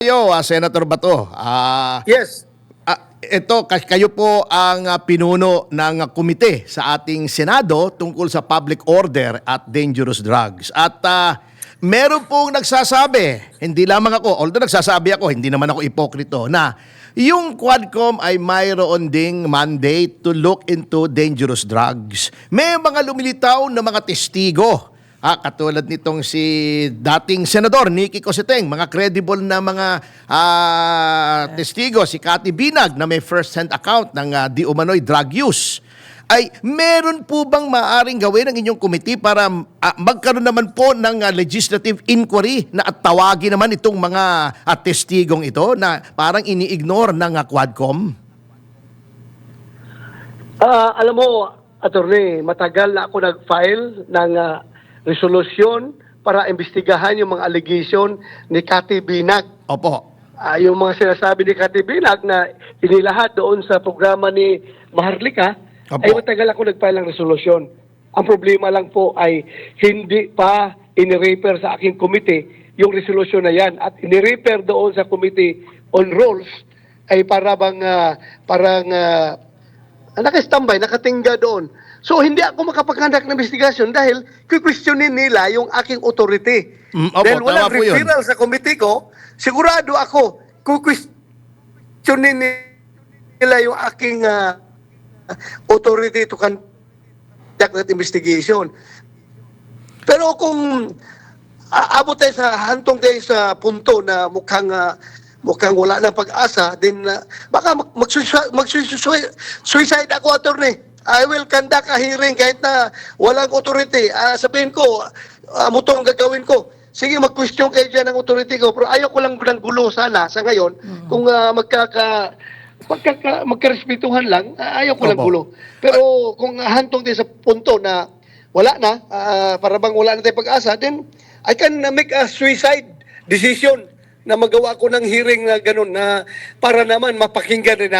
Yo, ah, Senator Bato, ah, Yes. ah, ito, kay- kayo po ang ah, pinuno ng ah, komite sa ating Senado tungkol sa public order at dangerous drugs. At ah, meron pong nagsasabi, hindi lamang ako, although nagsasabi ako, hindi naman ako ipokrito, na yung Quadcom ay mayroon ding mandate to look into dangerous drugs. May mga lumilitaw na mga testigo Ah, katulad nitong si dating senador Nicky Cositeng, mga credible na mga ah, testigo, si Cathy Binag na may first-hand account ng ah, di umano'y drug use. Ay, meron po bang maaring gawin ng inyong committee para ah, magkaroon naman po ng ah, legislative inquiry na at tawagin naman itong mga ah, testigong ito na parang ini-ignore ng ah, Quadcom? Ah, alam mo, attorney, matagal na ako nag-file ng ah, resolusyon para imbestigahan yung mga allegation ni Cathy Binag. Opo. Ah, yung mga sinasabi ni Cathy Binag na inilahat doon sa programa ni Maharlika, Opo. ay matagal ako nag-file ng resolusyon. Ang problema lang po ay hindi pa inirefer sa aking committee yung resolusyon na yan at inirefer doon sa committee on rules ay para bang ah, parang uh, naka-standby, nakatingga doon. So hindi ako makapaghandak ng investigasyon dahil questionin nila yung aking authority. Mm, opo, dahil walang yun. referral sa committee ko, sigurado ako questionin nila yung aking ah, authority to conduct that investigation. Pero kung aabot tayo sa hantong tayo sa punto na mukhang ah, mukhang wala na pag-asa, then ah, baka mag- magsuicide magsuicide- suicide ako, attorney. I will conduct a hearing kahit na walang authority. Ah, sabihin ko, uh, muto ang gagawin ko. Sige, mag-question kayo dyan ng authority ko. Pero ayaw ko lang ng gulo sana sa ngayon. Kung ah, magkaka, magkaka, magkarespetuhan lang, ah, ayaw ko lang Opo. gulo. Pero kung hantong tayo sa punto na wala na, ah, para bang wala na tayong pag-asa, then I can uh, make a suicide decision na magawa ko ng hearing na ganun na para naman mapakinggan rin